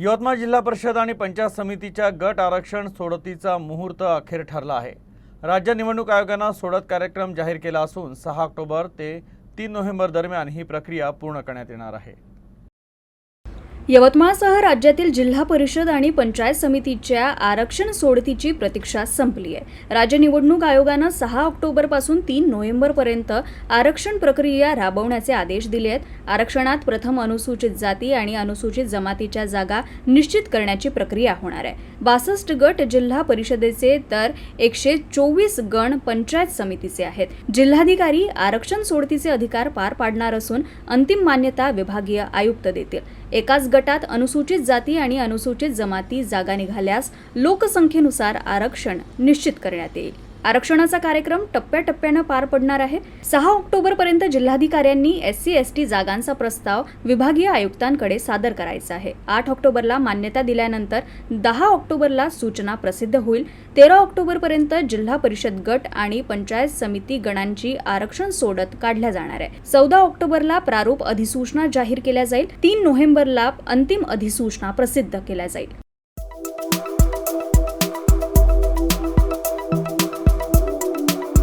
यवतमाळ जिल्हा परिषद आणि पंचायत समितीच्या गट आरक्षण सोडतीचा मुहूर्त अखेर ठरला आहे. राज्य निवडणूक आयोगानं सोडत कार्यक्रम जाहीर केला असून सहा ऑक्टोबर ते तीन नोव्हेंबर दरम्यान ही प्रक्रिया पूर्ण करण्यात येणार आहे. यवतमाळसह राज्यातील जिल्हा परिषद आणि पंचायत समितीच्या आरक्षण सोडतीची प्रतीक्षा संपली आहे. राज्य निवडणूक आयोगानं सहा ऑक्टोबरपासून तीन नोव्हेंबरपर्यंत आरक्षण प्रक्रिया राबवण्याचे आदेश दिले आहेत. आरक्षणात प्रथम अनुसूचित जाती आणि अनुसूचित जमातीच्या जागा निश्चित करण्याची प्रक्रिया होणार आहे. बासष्ट गट जिल्हा परिषदेचे तर एकशे चोवीस गण पंचायत समितीचे आहेत. जिल्हाधिकारी आरक्षण सोडतीचे अधिकार पार पाडणार असून अंतिम मान्यता विभागीय आयुक्त देतील. एकाच गटात अनुसूचित जाती आणि अनुसूचित जमाती जागा निघाल्यास लोकसंख्येनुसार आरक्षण निश्चित करण्यात येईल. आरक्षणाचा कार्यक्रम टप्प्याटप्प्यानं पार पडणार आहे. सहा ऑक्टोबरपर्यंत जिल्हाधिकाऱ्यांनी एस सी एस टी जागांचा प्रस्ताव विभागीय आयुक्तांकडे सादर करायचा आहे. आठ ऑक्टोबरला मान्यता दिल्यानंतर दहा ऑक्टोबरला सूचना प्रसिद्ध होईल. तेरा ऑक्टोबरपर्यंत जिल्हा परिषद गट आणि पंचायत समिती गणांची आरक्षण सोडत काढल्या जाणार आहे. चौदा ऑक्टोबरला प्रारूप अधिसूचना जाहीर केल्या जाईल. तीन नोव्हेंबरला अंतिम अधिसूचना प्रसिद्ध केल्या जाईल.